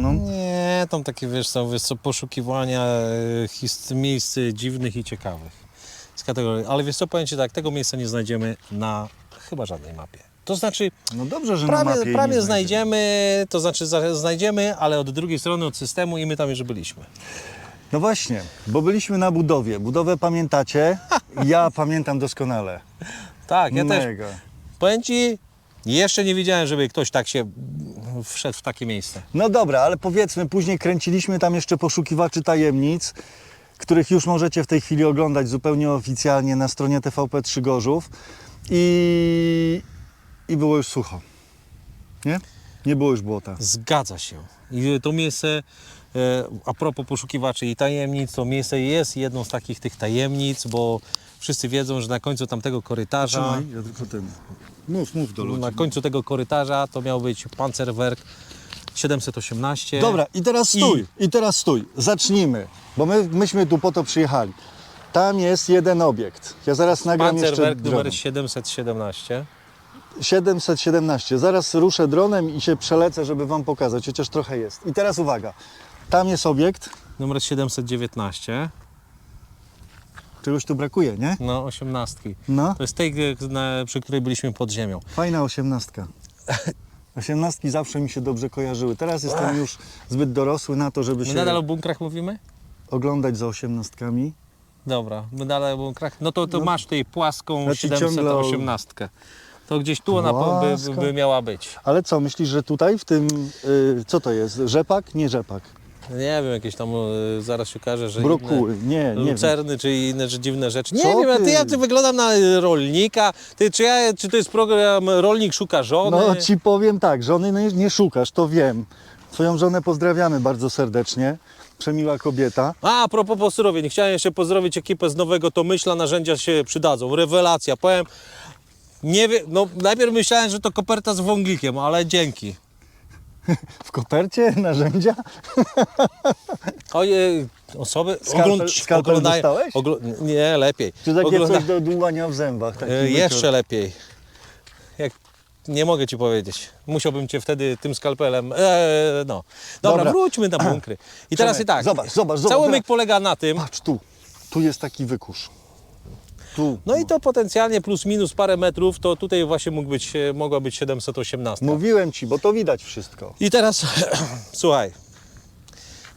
gotykiem pisaną? Nie, tam takie wiesz co, wiesz co poszukiwania his- miejsc dziwnych i ciekawych. Z kategorii. Ale wiesz co, powiem Ci tak, tego miejsca nie znajdziemy na chyba żadnej mapie. To znaczy, No dobrze, że na mapie prawie, jej prawie nie znajdziemy, to znaczy za- znajdziemy, ale od drugiej strony od systemu i my tam już byliśmy. No właśnie, bo byliśmy na budowie. Budowę pamiętacie? Ja pamiętam doskonale. Tak, ja też, Mega. powiem Ci, jeszcze nie widziałem, żeby ktoś tak się wszedł w takie miejsce. No dobra, ale powiedzmy, później kręciliśmy tam jeszcze poszukiwaczy tajemnic, których już możecie w tej chwili oglądać zupełnie oficjalnie na stronie TVP3 Gorzów i, i było już sucho. Nie? Nie było już błota. Zgadza się. I to miejsce, e, a propos poszukiwaczy i tajemnic, to miejsce jest jedną z takich tych tajemnic, bo wszyscy wiedzą, że na końcu tamtego korytarza, Trzymaj, ja tylko ten. Mów, mów do ludzi. na końcu tego korytarza to miał być Panzerwerk 718. Dobra, i teraz stój, i, teraz stój. Zacznijmy, bo my, myśmy tu po to przyjechali. Tam jest jeden obiekt. Ja zaraz nagram jeszcze Panzerwerk dronem. numer 717. 717. Zaraz ruszę dronem i się przelecę, żeby Wam pokazać, chociaż trochę jest. I teraz uwaga. Tam jest obiekt. Numer 719. Czegoś tu brakuje, nie? No, 18. No, To jest tej, na, przy której byliśmy pod ziemią. fajna osiemnastka. Osiemnastki zawsze mi się dobrze kojarzyły. Teraz jestem już zbyt dorosły na to, żeby My się nadal o bunkrach mówimy? oglądać za osiemnastkami. Dobra, my dalej o bunkrach. No to, to No. masz tutaj płaską ciągle o- 718. To gdzieś tu ona po- by, Płaska. by miała być. Ale co, myślisz, że tutaj w tym, y, co to jest? Rzepak? Nie rzepak. Nie wiem, jakieś tam y, zaraz się okaże, że Brokuły. Nie, inne, nie wiem. lucerny czy inne że dziwne rzeczy. Nie Co wiem, a ty, ty? ja ty wyglądam na y, rolnika. Ty, czy, ja, czy to jest program Rolnik szuka żony? No ci powiem tak, żony nie, nie szukasz, to wiem. Twoją żonę pozdrawiamy bardzo serdecznie. Przemiła kobieta. A, a propos pozdrowień, chciałem jeszcze pozdrowić ekipę z nowego Tomyśla, narzędzia się przydadzą. Rewelacja, powiem, nie wiem, no najpierw myślałem, że to koperta z wąglikiem, ale dzięki. W kopercie narzędzia? Oj, osoby Skalpel- skalpel dostałeś? ogl- nie, lepiej. Czy takie Ogląda- coś do dłubania w zębach? E, wycior? jeszcze lepiej. Jak nie mogę ci powiedzieć. Musiałbym cię wtedy tym skalpelem. E, no. Dobra, Dobra. wróćmy na bunkry. I teraz i tak. zobacz, zobacz, zobacz, Cały myk polega na tym. Patrz tu, tu jest taki wykurz. Tu. No i to potencjalnie plus minus parę metrów, to tutaj właśnie mógł być, e, mogła być 718. Mówiłem ci, bo to widać wszystko. I teraz słuchaj.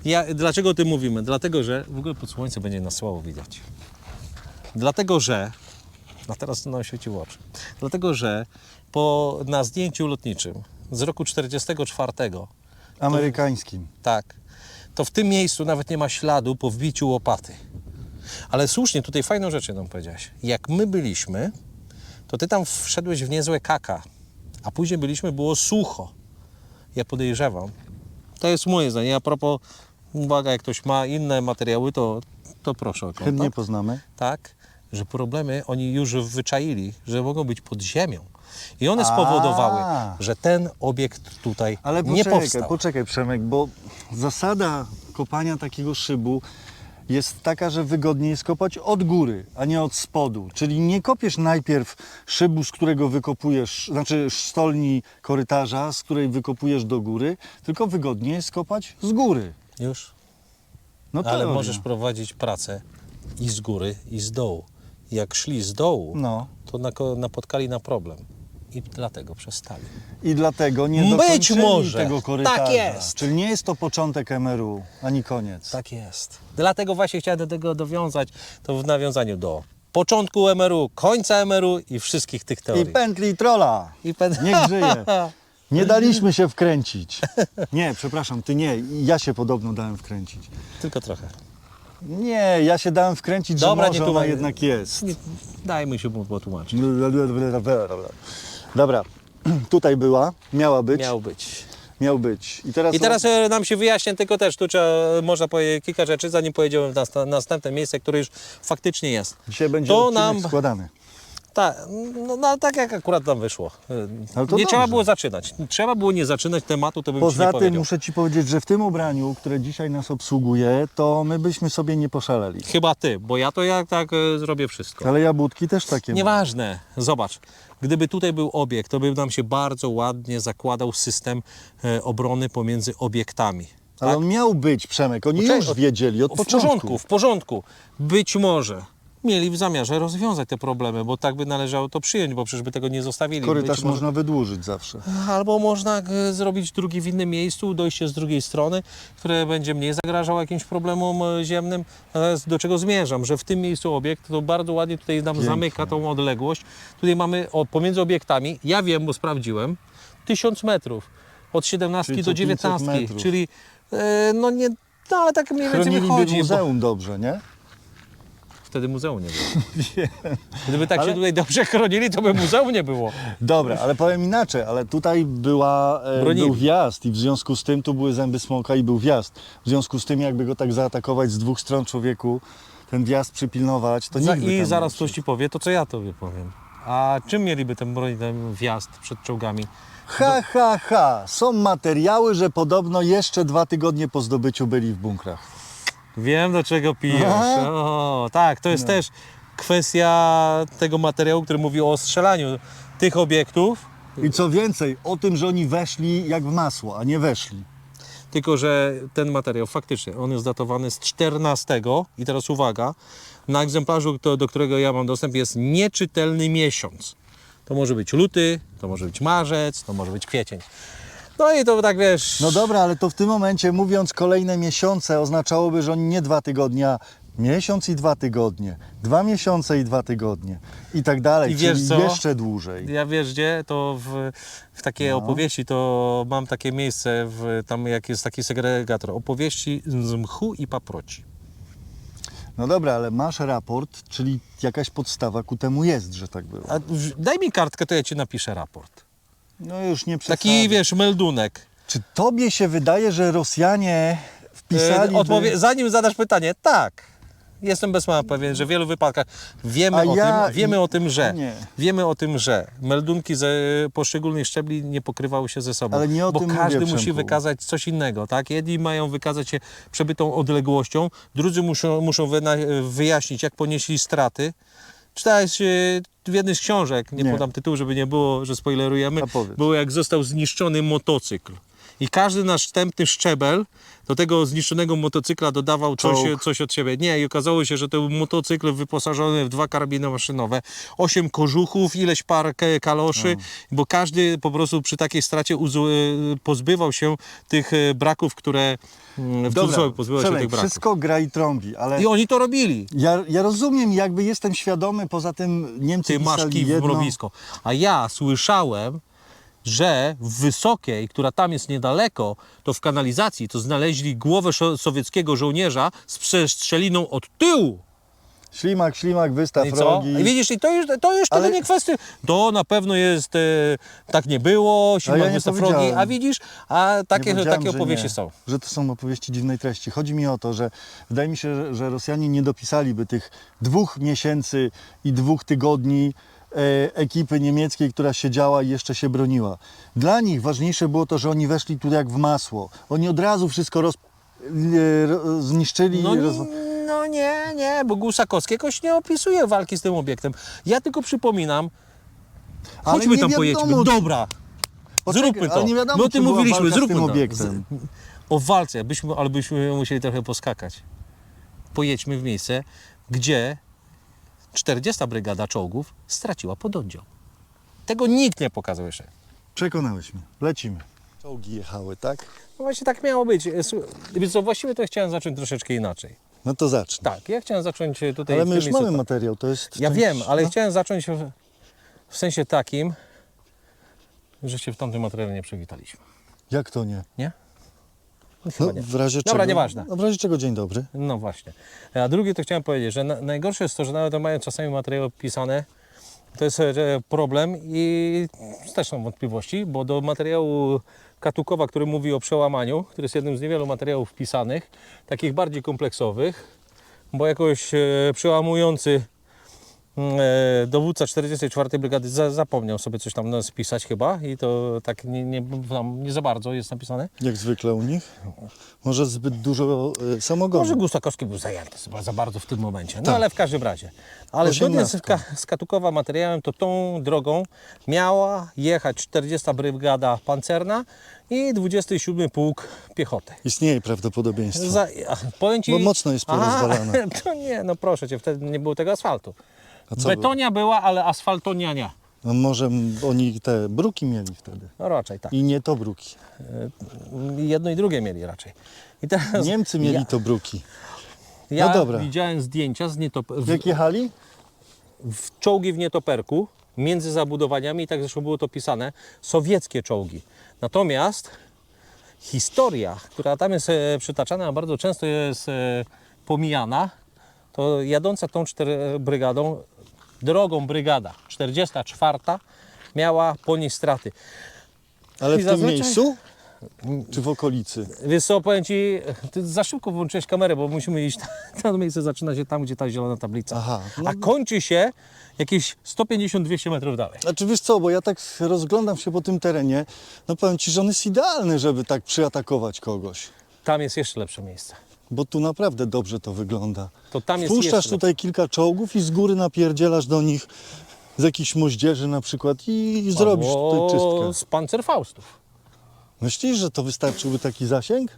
Ja, dlaczego o tym mówimy? Dlatego, że w ogóle pod słońce będzie nas słabo widać. Dlatego, że a teraz nam świeciło oczy. Dlatego, że po, na zdjęciu lotniczym z roku 44 Amerykańskim. tak, to w tym miejscu nawet nie ma śladu po wbiciu łopaty. Ale słusznie, tutaj fajną rzecz jedną powiedziałeś. Jak my byliśmy, to ty tam wszedłeś w niezłe kaka, a później byliśmy, było sucho. Ja podejrzewam. To jest moje zdanie. A propos, uwaga, jak ktoś ma inne materiały, to, to proszę o Chętnie kontakt. poznamy. Tak, że problemy oni już wyczaili, że mogą być pod ziemią. I one A. spowodowały, że ten obiekt tutaj Ale nie poczekaj, powstał. poczekaj Przemek, bo zasada kopania takiego szybu jest taka, że wygodniej jest kopać od góry, a nie od spodu. Czyli nie kopiesz najpierw szybu, z którego wykopujesz, znaczy stolni korytarza, z której wykopujesz do góry, tylko wygodniej jest kopać z góry. Już? No Ale teoria. możesz prowadzić pracę i z góry, i z dołu. Jak szli z dołu, No. to nako- napotkali na problem. I dlatego przestali. I dlatego nie Być może. tego korytarza. Tak jest. Czyli nie jest to początek MRU, ani koniec. Tak jest. Dlatego właśnie chciałem do tego dowiązać, to w nawiązaniu do początku MRU, końca MRU i wszystkich tych I teorii. pętli trola. I pen... Niech żyje. Nie daliśmy się wkręcić. Nie, przepraszam, ty nie. Ja się podobno dałem wkręcić. Tylko trochę. Nie, ja się dałem wkręcić, Dobra, że nie może ona tłumacz. jednak jest. Nie, dajmy się mu potłumaczyć. Dobra, tutaj była, miała być, Miał być. miał być. I teraz, I teraz e, nam się wyjaśnia tylko też, tu trzeba, można powiedzieć kilka rzeczy, zanim pojedziemy w nasta- następne miejsce, które już faktycznie jest. dzisiaj będzie to odcinek nam- składany. Tak, no, no tak jak akurat tam wyszło. Ale to nie trzeba dobrze. było zaczynać. Trzeba było nie zaczynać tematu, to bym ci nie Poza tym powiedział. muszę Ci powiedzieć, że w tym ubraniu, które dzisiaj nas obsługuje, to my byśmy sobie nie poszaleli. Chyba ty, bo ja to jak tak e, zrobię wszystko. Ale jabłotki też takie ma. Nieważne. Zobacz, gdyby tutaj był obiekt, to by nam się bardzo ładnie zakładał system e, obrony pomiędzy obiektami. Ale on miał być, Przemek, oni Poczekaj, już od- wiedzieli od w początku. porządku, w porządku. Być może mieli w zamiarze rozwiązać te problemy, bo tak by należało to przyjąć, bo przecież by tego nie zostawili. Korytarz Być może- można wydłużyć zawsze. Albo można e, zrobić drugi w innym miejscu, dojście z drugiej strony, które będzie mniej zagrażało jakimś problemom e, ziemnym. Natomiast do czego zmierzam? Że w tym miejscu obiekt to bardzo ładnie tutaj nam Pięknie. zamyka tą odległość. Tutaj mamy o, pomiędzy obiektami, ja wiem, bo sprawdziłem, 1000 metrów. Od 17 Czyli do co 500 19, metrów. czyli e, no nie, no ale tak mniej więcej Chroniliby wychodzi. Bo muzeum dobrze, nie? Wtedy muzeum nie było. Gdyby tak Ale- się tutaj dobrze chronili, to by muzeum nie było. Dobra, ale powiem inaczej, ale tutaj była, e, był wjazd i w związku z tym tu były zęby smoka i był wjazd. W związku z tym jakby go tak zaatakować z dwóch stron człowieku, ten wjazd przypilnować, to nikt I zaraz ktoś ci powie, to co ja tobie powiem. A czym mieliby ten ten wjazd przed czołgami? Ha, ha, ha. Są materiały, że podobno jeszcze dwa tygodnie po zdobyciu byli w bunkrach. Wiem do czego pijesz. Aha. O, tak, to jest No. też kwestia tego materiału, który mówi o strzelaniu tych obiektów, I co więcej, o tym, że oni weszli jak w masło, a nie weszli. tylko że ten materiał faktycznie, on jest datowany z 14 i teraz uwaga, na egzemplarzu, do, do którego ja mam dostęp jest nieczytelny miesiąc. To może być luty, to może być marzec, to może być kwiecień. No i to tak wiesz... No dobra, ale to w tym momencie mówiąc kolejne miesiące oznaczałoby, że oni nie dwa tygodnia, miesiąc i dwa tygodnie, dwa miesiące i dwa tygodnie i tak dalej, I wiesz czyli co? jeszcze dłużej. Ja wiesz gdzie, to w, w takiej No. opowieści to mam takie miejsce, w, tam jak jest taki segregator, opowieści z mchu i paproci. No dobra, ale masz raport, czyli jakaś podstawa ku temu jest, że tak było. A w, daj mi kartkę, to ja ci napiszę raport. No już nie Taki przesadzaj. wiesz, meldunek. Czy tobie się wydaje, że Rosjanie wpisali... E, odpowie- zanim zadasz pytanie, tak. Jestem bez mała pewien, że w wielu wypadkach wiemy, A o, ja- tym, wiemy o tym, że Nie. wiemy o tym, że meldunki ze poszczególnych szczebli nie pokrywały się ze sobą. Ale nie o bo tym każdy mówię, musi Przemku. wykazać coś innego, tak? Jedni mają wykazać się przebytą odległością, drudzy muszą, muszą wyna- wyjaśnić, jak ponieśli straty. Czytałeś e, w jednej z książek, nie, Nie. podam tytułu, żeby nie było, że spoilerujemy, powiedz. było jak został zniszczony motocykl. I każdy następny szczebel do tego zniszczonego motocykla dodawał coś, Czołg. coś od siebie. Nie, i okazało się, że to był motocykl wyposażony w dwa karabiny maszynowe, osiem kożuchów, ileś par kaloszy, bo każdy po prostu przy takiej stracie e, pozbywał się tych e, braków, które mm, w cudzysłowie pozbywał się Przemek, tych braków. wszystko gra i trąbi, ale I oni to robili. ja, ja rozumiem, jakby jestem świadomy, poza tym Niemcy Ty masz kij w mrowisko. A ja słyszałem, że w Wysokiej, która tam jest niedaleko, to w kanalizacji to znaleźli głowę sowieckiego żołnierza z przestrzeliną od tyłu. Ślimak, ślimak, wystaw I co? rogi. I widzisz, i to już, to już Ale- tego nie kwestia. To na pewno jest, e, tak nie było, ślimak ja nie wystaw rogi, powiedziałem. a widzisz, a Nie takie, powiedziałem, takie że opowieści nie, są. Że to są opowieści dziwnej treści. Chodzi mi o to, że wydaje mi się, że, że Rosjanie nie dopisaliby tych dwóch miesięcy i dwóch tygodni ekipy niemieckiej, która siedziała i jeszcze się broniła. Dla nich ważniejsze było to, że oni weszli tu jak w masło. Oni od razu wszystko roz, e, zniszczyli. No, roz... no nie, nie, bo Gusakowski jakoś nie opisuje walki z tym obiektem. Ja tylko przypominam, Ale chodźmy tam wiadomo, pojedźmy. Dobra, Poczekaj, zróbmy to. Nie wiadomo, My o tym mówiliśmy, zróbmy to. obiektem. O walce, byśmy, ale byśmy musieli trochę poskakać. Pojedźmy w miejsce, gdzie 40 brygada czołgów straciła pododdział. Tego nikt nie pokazał jeszcze. Przekonałeś mnie. Lecimy. Czołgi jechały, tak? No właśnie tak miało być. Słu- Więc co, właściwie to chciałem zacząć troszeczkę inaczej. No to zacznij. Tak, ja chciałem zacząć e, tutaj Ale my już mamy materiał, to jest... Ja część- wiem, ale no. chciałem zacząć w, w sensie takim, że się w tamtym materiale nie przywitaliśmy. Jak to nie? Nie? No, No, nie. w razie Dobra, czego, nieważne. No, w razie czego dzień dobry. No właśnie. A drugie to chciałem powiedzieć, że na, najgorsze jest to, że nawet mają czasami materiały pisane, to jest e, problem i też są wątpliwości, bo do materiału Katukowa, który mówi o przełamaniu, który jest jednym z niewielu materiałów wpisanych, takich bardziej kompleksowych, bo jakoś e, przełamujący dowódca 44 Brygady za, zapomniał sobie coś tam spisać chyba i to tak nie, nie, nie za bardzo jest napisane. Jak zwykle u nich. Może zbyt dużo y, samogonu. Może Gustakowski był zajęty chyba za bardzo w tym momencie, no Tak. ale w każdym razie. Ale zgodnie z. Ka- z Katukowa materiałem, to tą drogą miała jechać 40 Brygada Pancerna i 27 Pułk Piechoty. Istnieje prawdopodobieństwo. Za, a, ci, Bo mocno jest porozwalane. To nie, no proszę cię, wtedy nie było tego asfaltu. Betonia była, ale asfaltonia nie. No może oni te bruki mieli wtedy. No raczej tak. I nie to bruki. I Jedno i drugie mieli raczej. I teraz Niemcy mieli ja, to bruki. ja No dobra. widziałem zdjęcia z nietop... w, Jak jechali? w czołgi w nietoperku, między zabudowaniami, i tak zresztą było to pisane, sowieckie czołgi. Natomiast historia, która tam jest e, przytaczana, a bardzo często jest e, pomijana, to jadąca tą czter- brygadą, drogą brygada 44 miała ponieść straty. Ale I w tym zazwyczaj- miejscu? Czy w okolicy? Wiesz co, powiem Ci, ty za szybko włączyłeś kamerę, bo musimy iść, to miejsce zaczyna się tam, gdzie ta zielona tablica, Aha, no- a kończy się jakieś 150-200 metrów dalej. Znaczy wiesz co, bo ja tak rozglądam się po tym terenie, no powiem Ci, że on jest idealny, żeby tak przyatakować kogoś. Tam jest jeszcze lepsze miejsce. Bo tu naprawdę dobrze to wygląda. To tam jest Wpuszczasz jeszcze tutaj kilka czołgów i z góry napierdzielasz do nich z jakichś moździerzy na przykład i zrobisz tutaj czystkę. z pancerfaustów. Myślisz, że to wystarczyłby taki zasięg?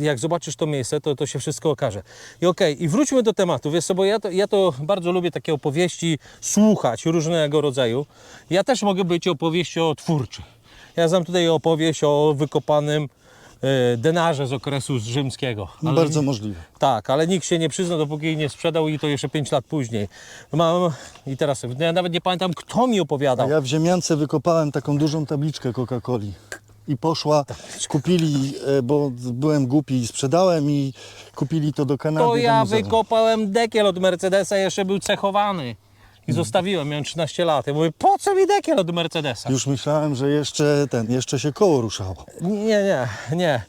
Jak zobaczysz to miejsce, to, to się wszystko okaże. I okej, i wróćmy do tematu. Wiesz co, bo ja to, ja to bardzo lubię takie opowieści słuchać różnego rodzaju. Ja też mogę być opowieściotwórczy. Ja znam tutaj opowieść o wykopanym denarze z okresu rzymskiego. Ale- Bardzo możliwe. Tak, ale nikt się nie przyznał, dopóki jej nie sprzedał i to jeszcze 5 lat później. Mam i teraz ja nawet nie pamiętam, kto mi A opowiadał. ja w ziemiance wykopałem taką dużą tabliczkę Coca-Coli. I poszła, kupili, e, bo byłem głupi i sprzedałem i kupili to do Kanady. To ja wykopałem dekiel od Mercedesa, jeszcze był cechowany. I zostawiłem, miałem 13 lat. Ja mówię, po co mi dekiel od Mercedesa? Już myślałem, że jeszcze ten, jeszcze się koło ruszało. Nie, nie, nie.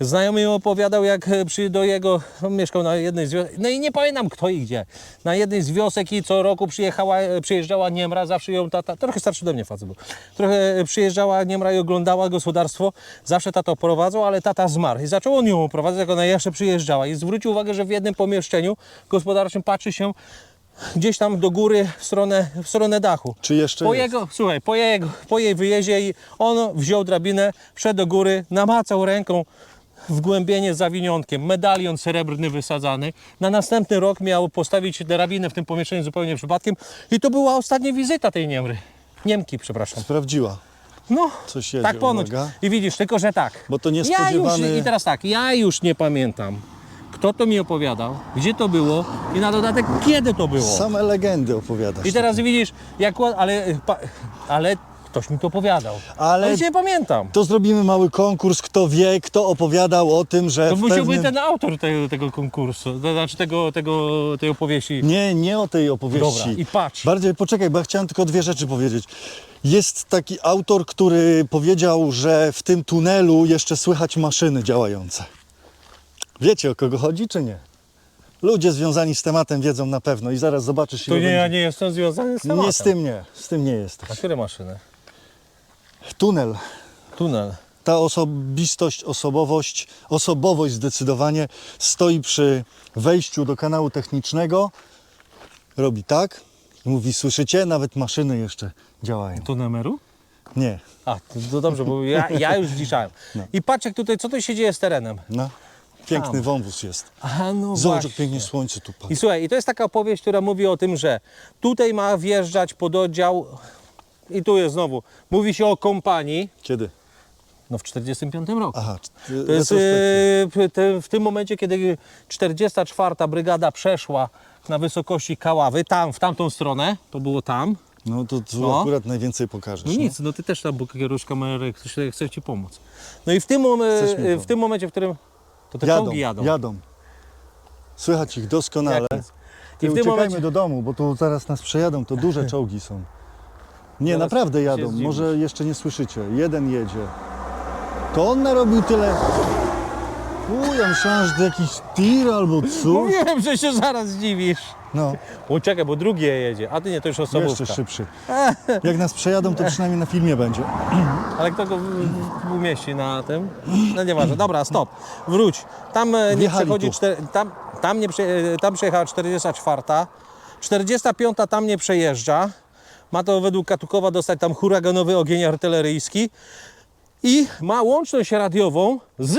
Znajomy mi opowiadał, jak przy, do jego, on mieszkał na jednej z wiosek, no i nie pamiętam kto i gdzie, na jednej z wiosek i co roku przyjechała, przyjeżdżała Niemra, zawsze ją tata, trochę starszy do mnie facet był, trochę przyjeżdżała Niemra i oglądała gospodarstwo, zawsze tata oprowadzał, ale tata zmarł i zaczął on ją oprowadzać, jak ona jeszcze przyjeżdżała i zwrócił uwagę, że w jednym pomieszczeniu gospodarczym patrzy się gdzieś tam do góry w stronę, w stronę dachu. Czy jeszcze Po jest? jego, słuchaj, po, jego, po jej wyjeździe i on wziął drabinę, wszedł do góry, namacał ręką wgłębienie z zawiniątkiem, medalion srebrny wysadzany. Na następny rok miał postawić drabinę w tym pomieszczeniu zupełnie przypadkiem i to była ostatnia wizyta tej Niemry. Niemki, przepraszam. Sprawdziła. No, Coś jedzie, tak ponoć. uwaga. I widzisz, tylko że tak. Bo to Ja niespodziewany- już, I teraz tak, ja już nie pamiętam, kto to mi opowiadał, gdzie to było i na dodatek kiedy to było. Same legendy opowiadasz. I teraz widzisz, jak, ale, pa, ale ktoś mi to opowiadał. Ale- Ale nie pamiętam. To zrobimy mały konkurs, kto wie, kto opowiadał o tym, że To musiał być pewnym... ten autor tego, tego konkursu, to znaczy tego, tego, tej opowieści. Nie, nie o tej opowieści. Dobra, i patrz. Bardziej poczekaj, bo ja chciałem tylko dwie rzeczy powiedzieć. Jest taki autor, który powiedział, że w tym tunelu jeszcze słychać maszyny działające. Wiecie o kogo chodzi, czy nie? Ludzie związani z tematem wiedzą na pewno i zaraz zobaczysz To ile nie, ja będzie. nie jestem związany z tematem. Nie z tym nie, z tym nie jesteś. A które maszyny? Tunel, Tunel. ta osobistość, osobowość, osobowość zdecydowanie stoi przy wejściu do kanału technicznego, robi tak mówi, słyszycie? Nawet maszyny jeszcze działają. Numeru? Nie, A, to, to dobrze, bo ja, ja już zliczałem. I patrz jak tutaj, co tu się dzieje z terenem. no. Piękny Tam. wąwóz jest. A no Zobacz, właśnie. jak pięknie słońce tu I pada. słuchaj, i to jest taka opowieść, która mówi o tym, że tutaj ma wjeżdżać pododdział i tu jest znowu, mówi się o kompanii, Kiedy? no w 45 roku. Aha, To jest e, te, w tym momencie, kiedy 44. Brygada przeszła na wysokości Kaławy, tam, w tamtą stronę, to było tam. No to tu no. akurat najwięcej pokażesz. No nic, no ty też tam, bo kierusz kamerę, chcę, chcę ci pomóc. No i w tym, mom- Chcesz mi w pomóc? tym momencie, w którym to te Jadą, czołgi jadą. jadą. Słychać ich doskonale. Jak nic. I w tym uciekajmy momencie, do domu, bo tu zaraz nas przejadą, to duże czołgi są. Nie, Zaraz naprawdę jadą, może jeszcze nie słyszycie. Jeden jedzie. To on narobił tyle... Uj, ja myślałem, że to jakiś tir albo coś. mówiłem, że się zaraz zdziwisz. No, O, czekaj, bo drugie jedzie, a ty nie, to już osobówka. jeszcze szybszy. Jak nas przejadą, to przynajmniej na filmie będzie. Ale kto go w- w- umieści na tym? No nieważne. Dobra, stop. Wróć. Tam e, nie Wjechali przechodzi, tu. czter, tam, tam, nie prze, e, tam przejechała 44, 45 tam nie przejeżdża. Ma to według Katukowa dostać tam huraganowy ogień artyleryjski i ma łączność radiową z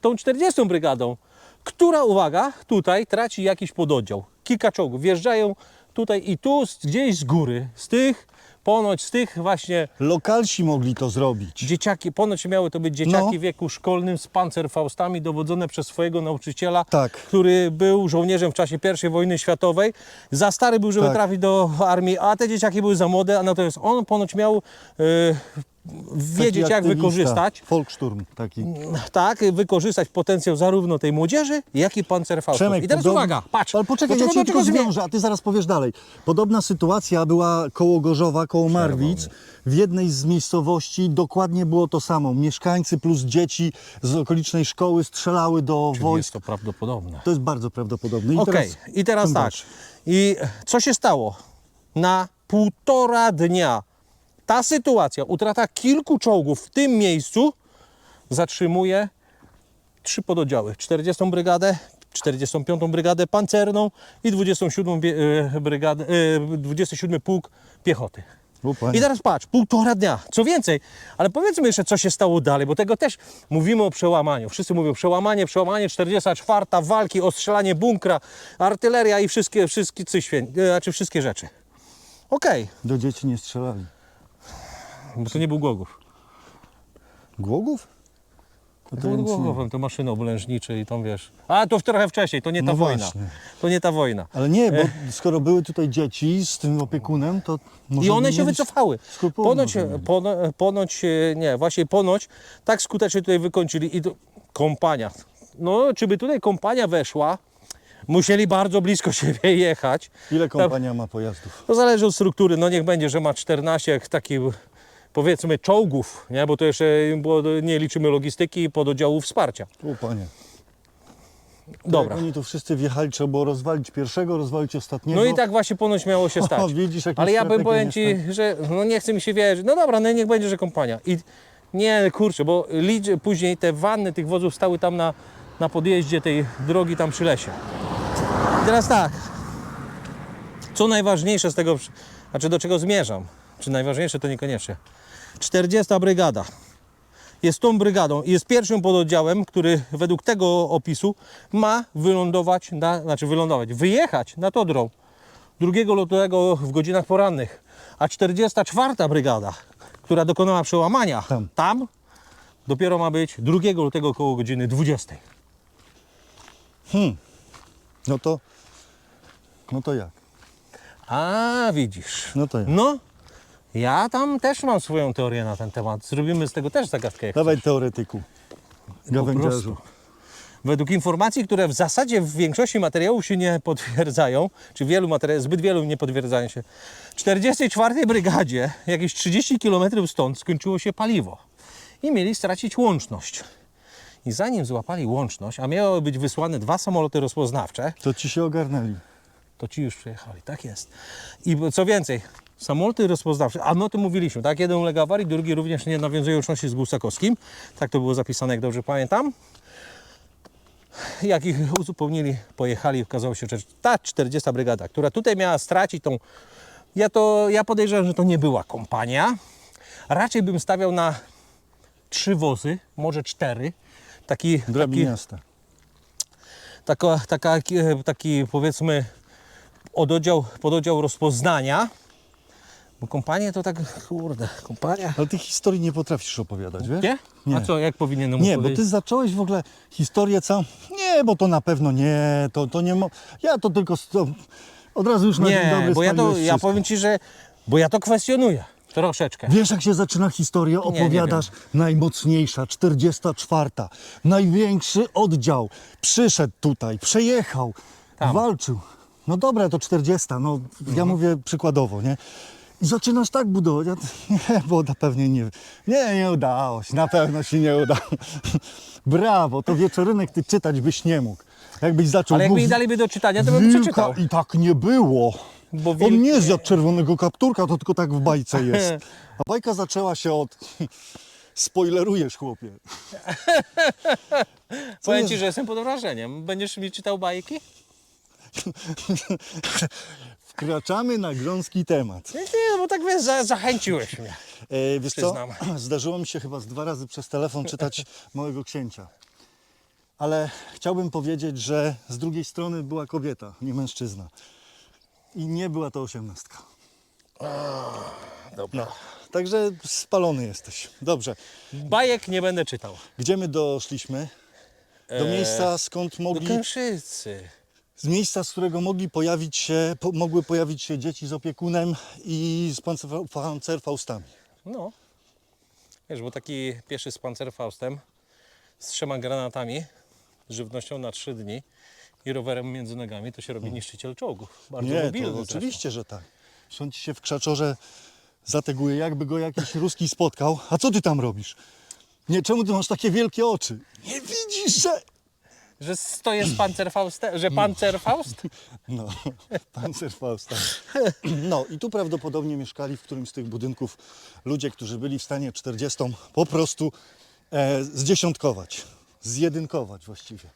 tą 40 brygadą, która, uwaga, tutaj traci jakiś pododdział. Kilka czołgów wjeżdżają tutaj i tu gdzieś z góry, z tych, ponoć z tych właśnie Lokalsi mogli to zrobić. dzieciaki, ponoć miały to być dzieciaki No. w wieku szkolnym z pancerfaustami dowodzone przez swojego nauczyciela, Tak. który był żołnierzem w czasie I wojny światowej. Za stary był, żeby Tak. trafić do armii, a te dzieciaki były za młode, a natomiast on ponoć miał e, wiedzieć, jak wykorzystać. Folksturm taki. Tak, wykorzystać potencjał zarówno tej młodzieży, jak i pancerfaustów. Przemek, I teraz podob- uwaga, patrz. Ale poczekaj, ja cię tylko zwiążę, a ty zaraz powiesz dalej. Podobna sytuacja była koło Gorzowa, koło Marwic. W jednej z miejscowości dokładnie było to samo. Mieszkańcy plus dzieci z okolicznej szkoły strzelały do Czyli wojsk. jest to prawdopodobne. To jest bardzo prawdopodobne. I Okej, teraz i teraz tak. dalszy. I co się stało? Na półtora dnia ta sytuacja, utrata kilku czołgów w tym miejscu zatrzymuje trzy pododdziały. 40 brygadę, 45 brygadę pancerną i 27 bie- e, brygadę, e, 27 pułk piechoty. I teraz patrz, półtora dnia. Co więcej, ale powiedzmy jeszcze, co się stało dalej, bo tego też mówimy o przełamaniu. Wszyscy mówią przełamanie, przełamanie, 44, walki, ostrzelanie bunkra, artyleria i wszystkie, wszystkie, e, znaczy wszystkie rzeczy. Okej, Do dzieci nie strzelali. Bo to nie był Głogów. Głogów? To, To był nic nie. Głogów, to maszyny obolężnicze i tą wiesz. A to trochę wcześniej, to nie ta No wojna. właśnie. To nie ta wojna. Ale nie, bo skoro były tutaj dzieci z tym opiekunem, to może I one się mieli wycofały. Ponoć, może mieli. pono, ponoć, e, nie, właśnie ponoć tak skutecznie tutaj wykończyli i to, kompania. No, czy by tutaj kompania weszła, musieli bardzo blisko siebie jechać. Ile kompania ma pojazdów? To zależy od struktury, no niech będzie, że ma 14 jak takich powiedzmy czołgów, nie? bo to jeszcze było, nie liczymy logistyki i pododdziałów wsparcia. O panie. Dobra. Jak oni tu wszyscy wjechali, trzeba było rozwalić pierwszego, rozwalić ostatniego. No i tak właśnie ponoć miało się stać. O, widzisz, Ale ja bym powiem Ci, że no nie chce mi się wierzyć. No dobra, no niech będzie, że kompania. I nie, kurczę, bo licz, później te wanny tych wozów stały tam na, na podjeździe tej drogi tam przy lesie. I teraz tak, co najważniejsze z tego, znaczy do czego zmierzam, czy najważniejsze to niekoniecznie. 40 brygada jest tą brygadą i jest pierwszym pododdziałem, który według tego opisu ma wylądować, na, znaczy wylądować, wyjechać nad Odrą 2 lutego w godzinach porannych, a 44 brygada, która dokonała przełamania Tam. tam dopiero ma być 2 lutego około godziny 20. No to, no to jak? A widzisz. No to jak? No, ja tam też mam swoją teorię na ten temat. Zrobimy z tego też zagadkę. Jak Dawaj teoretyku. Gawędziarzu. Według informacji, które w zasadzie w większości materiałów się nie potwierdzają, czy wielu materiałów, zbyt wielu nie potwierdzają się, w 44 brygadzie, jakieś 30 km stąd, skończyło się paliwo i mieli stracić łączność. I zanim złapali łączność, a miały być wysłane dwa samoloty rozpoznawcze, To ci się ogarnęli. to ci już przyjechali. Tak jest. I co więcej, samoloty rozpoznawcze, a no o tym mówiliśmy, tak? Jeden ulega awarii, drugi również nie nawiązuje łączności z Gusakowskim. Tak to było zapisane, jak dobrze pamiętam. Jak ich uzupełnili, pojechali, okazało się, że ta 40 brygada, która tutaj miała stracić tą, ja to, ja podejrzewam, że to nie była kompania. Raczej bym stawiał na trzy wozy, może cztery. Taki, taki, Drabiniasta. taka, taka, e, taki powiedzmy oddział, pododdział rozpoznania. Bo kompanie to tak, kurde, kompania. Ale tych historii nie potrafisz opowiadać, wiesz? Nie? Nie. A co, jak powinienem Nie, bo ty zacząłeś w ogóle historię całą. Nie, bo to na pewno nie, to, to nie. Mo... Ja to tylko. Od razu już na dzień Nie, dobry bo ja to, spaliłeś ja wszystko. powiem Ci, że, bo ja to kwestionuję. Troszeczkę. Wiesz, jak się zaczyna historia? nie Opowiadasz najmocniejsza, 44. Największy oddział. Przyszedł tutaj, przejechał, Tam. walczył. No dobra, to 40. No, Mhm. ja mówię przykładowo, nie? I zaczynasz tak budować. Ja, nie, bo na pewno nie. Nie, nie udało się. Na pewno się nie udało. Brawo, to wieczorynek ty czytać byś nie mógł. Jakbyś zaczął Ale jakby mi daliby do czytania, to bym wilka przeczytał. i tak nie było. Bo On wilk- nie zjadł czerwonego kapturka, to tylko tak w bajce jest. A bajka zaczęła się od... Spoilerujesz, chłopie. Powiem ci, że jestem pod wrażeniem. Będziesz mi czytał bajki? Wkraczamy na grząski temat. Nie, nie, bo tak wiesz, za, zachęciłeś mnie. E, wiesz co, Przyznam. zdarzyło mi się chyba z dwa razy przez telefon czytać Małego Księcia. Ale chciałbym powiedzieć, że z drugiej strony była kobieta, nie mężczyzna. I nie była to osiemnastka. Dobra. No, także spalony jesteś. Dobrze, Bajek nie będę czytał. gdzie my doszliśmy? Do Eee, miejsca, skąd Do mogli, Kęszycy. Z miejsca, z którego mogli pojawić się, po, mogły pojawić się dzieci z opiekunem i z pancer- pancerfaustami. No. Wiesz, bo taki pieszy z pancerfaustem, z trzema granatami, żywnością na trzy dni i rowerem między nogami, to się robi niszczyciel czołgów. Bardzo Nie, mobilny to oczywiście, że tak. Ci się w krzaczorze zateguje, jakby go jakiś ruski spotkał. A co ty tam robisz? Nie, czemu ty masz takie wielkie oczy? Nie widzisz, że... Że stoję z pancerfaustem, że pancerfaust? No, Panzerfaust. tak. No i tu prawdopodobnie mieszkali w którymś z tych budynków ludzie, którzy byli w stanie 40 po prostu e, zdziesiątkować, zjedynkować właściwie.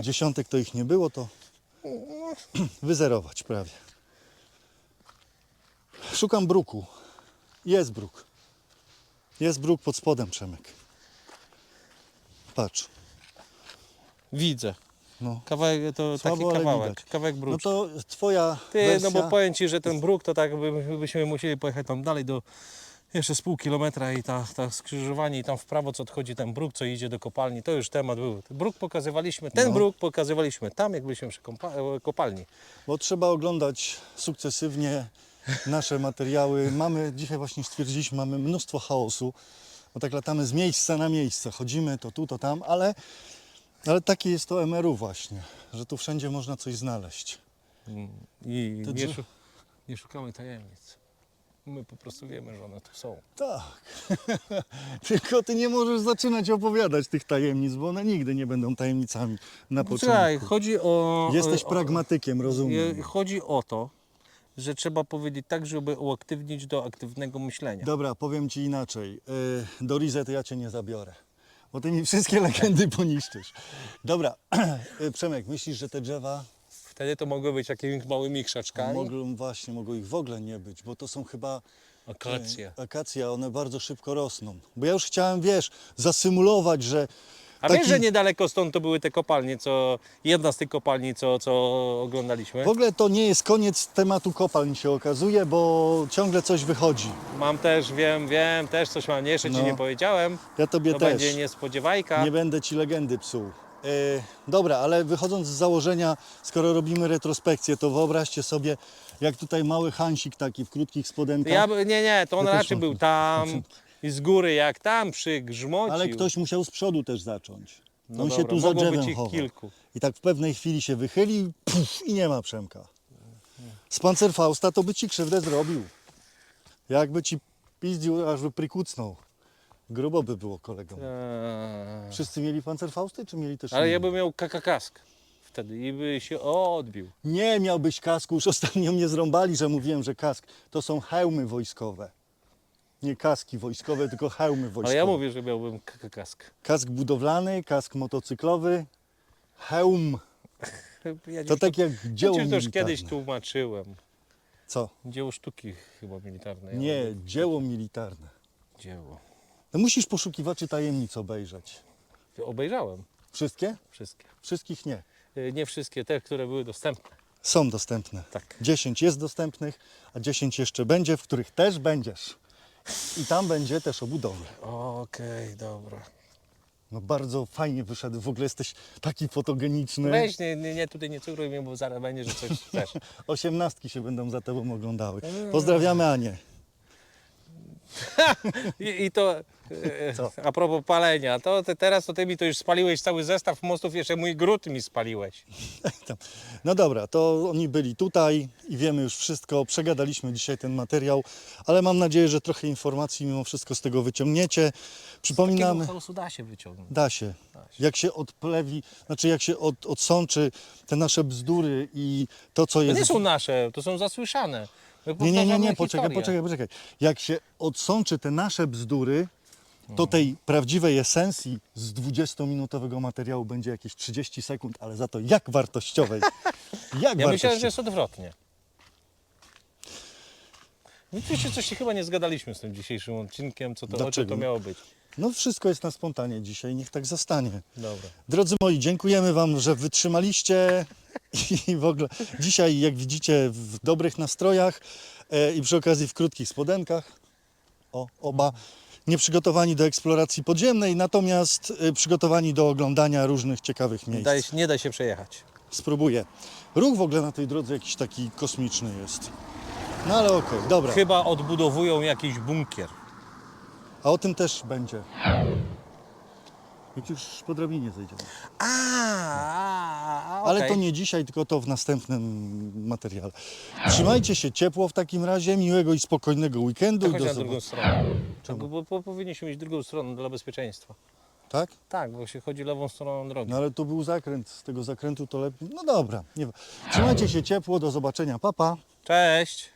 Dziesiątek to ich nie było, to wyzerować prawie. Szukam bruku. Jest bruk. Jest bruk pod spodem, Przemek. Patrz. Widzę. No. Kawałek, to Słabo, taki ale kawałek, widać. kawałek No to twoja Ty, wersja... no bo powiem Ci, że ten bruk to tak by, byśmy musieli pojechać tam dalej do jeszcze z pół kilometra i ta, ta skrzyżowanie i tam w prawo co odchodzi ten bruk, co idzie do kopalni, to już temat był. Bruk pokazywaliśmy, ten No. bruk pokazywaliśmy tam, jak byliśmy przy kompa- kopalni. Bo trzeba oglądać sukcesywnie nasze materiały. Mamy, dzisiaj właśnie stwierdziliśmy, mamy mnóstwo chaosu, bo tak latamy z miejsca na miejsce, chodzimy to tu, to tam, ale, ale takie jest to MRU właśnie, że tu wszędzie można coś znaleźć. I To nie, szu- nie szukamy tajemnic. My po prostu wiemy, że one tu są. Tak, tylko ty nie możesz zaczynać opowiadać tych tajemnic, bo one nigdy nie będą tajemnicami na Słuchaj, początku. chodzi o... Jesteś o- pragmatykiem, rozumiem. Je- Chodzi o to, że trzeba powiedzieć tak, żeby uaktywnić do aktywnego myślenia. Dobra, powiem ci inaczej. Yy, Do Rizy to ja cię nie zabiorę, bo ty mi wszystkie legendy poniszczysz. Dobra, Przemek, myślisz, że te drzewa Wtedy to mogły być jakimiś małymi krzaczkami. mogą właśnie, mogą ich w ogóle nie być, bo to są chyba Akacje. akacje, one bardzo szybko rosną. Bo ja już chciałem, wiesz, zasymulować, że A taki- wiesz, że niedaleko stąd to były te kopalnie, co jedna z tych kopalni, co, co oglądaliśmy. w ogóle to nie jest koniec tematu kopalń się okazuje, bo ciągle coś wychodzi. Mam też, wiem, wiem, też coś mam, jeszcze No. ci nie powiedziałem. Ja tobie To też. będzie niespodziewajka. Nie będę ci legendy psuł. E, dobra, ale wychodząc z założenia, skoro robimy retrospekcję, to wyobraźcie sobie, jak tutaj mały Hansik taki w krótkich spodenkach. Ja, nie, nie, to on raczej był tam i z góry jak tam przygrzmocił. Ale ktoś musiał z przodu też zacząć. No On się dobra, tu za mogło być drzewem ich chował. kilku. I tak w pewnej chwili się wychyli puf, i nie ma Przemka. Z Pancerfausta to by ci krzywdę zrobił. Jakby ci pizdził, aż by prikucnął. Grubo by było kolegom. Eee, Wszyscy mieli Pancerfausty, czy mieli też Ale inne? ja bym miał kakakask wtedy i by się odbił. Nie miałbyś kasku, już ostatnio mnie zrąbali, że mówiłem, że kask. To są hełmy wojskowe. Nie kaski wojskowe, tylko hełmy wojskowe. Ale ja mówię, że miałbym kakakask. Kask budowlany, kask motocyklowy, hełm. Ja To tak jak ja dzieło już militarne. kiedyś tłumaczyłem. Co? Dzieło sztuki chyba militarnej. Nie, ale- dzieło militarne. Dzieło. No musisz poszukiwaczy tajemnic obejrzeć. Obejrzałem Wszystkie? wszystkie. Wszystkich nie. E, Nie wszystkie, te, które były dostępne. Są dostępne. Tak. 10 jest dostępnych, a 10 jeszcze będzie, w których też będziesz. I tam będzie też o budowie. Okej, dobra. No bardzo fajnie wyszedł, w ogóle jesteś taki fotogeniczny. Weź, nie, nie, nie tutaj nie cukruj mnie, bo zaraz będzie, że coś chcesz. Osiemnastki się będą za tobą oglądały. Pozdrawiamy Anię. I, I to Co? A propos palenia, to ty teraz to ty mi to już spaliłeś cały zestaw mostów, jeszcze mój gród mi spaliłeś. Tam. No dobra, to oni byli tutaj i wiemy już wszystko. Przegadaliśmy dzisiaj ten materiał, ale mam nadzieję, że trochę informacji mimo wszystko z tego wyciągniecie. Przypominamy. Takiego chaosu da się wyciągnąć. Da się. Da się. Jak się odplewi, znaczy jak się od, odsączy te nasze bzdury i to, co To jest. nie są nasze, to są zasłyszane. My nie, nie, nie, powtarzamy nie, poczekaj, historię. poczekaj, poczekaj. Jak się odsączy te nasze bzdury. To tej prawdziwej esencji z 20-minutowego materiału będzie jakieś 30 sekund, ale za to jak wartościowej. Jak Ja wartościowej. myślałem, że jest odwrotnie. Oczywiście coś się chyba nie zgadaliśmy z tym dzisiejszym odcinkiem, co to, o Dlaczego? to miało być. No wszystko jest na spontanie dzisiaj, niech tak zostanie. Dobra. Drodzy moi, dziękujemy Wam, że wytrzymaliście i w ogóle dzisiaj, jak widzicie, w dobrych nastrojach e, i przy okazji w krótkich spodenkach. O, oba nieprzygotowani do eksploracji podziemnej, natomiast e, przygotowani do oglądania różnych ciekawych miejsc. Daj, nie da się przejechać. Spróbuję. Ruch w ogóle na tej drodze jakiś taki kosmiczny jest. No ale okej, dobra. Chyba odbudowują jakiś bunkier. A o tym też będzie. Jak już po drabinie zejdziemy. A, a, a Ale okej. to nie dzisiaj, tylko to w następnym materiale. Trzymajcie się ciepło w takim razie, miłego i spokojnego weekendu. To i chodź do na drugą zobaczenia. stronę. Czemu? Bo, bo, powinniśmy iść drugą stroną dla bezpieczeństwa. Tak? Tak, bo się chodzi lewą stroną drogi. No ale tu był zakręt, z tego zakrętu to lepiej. No dobra. Nie... Trzymajcie się ciepło, do zobaczenia, papa. Pa. Cześć!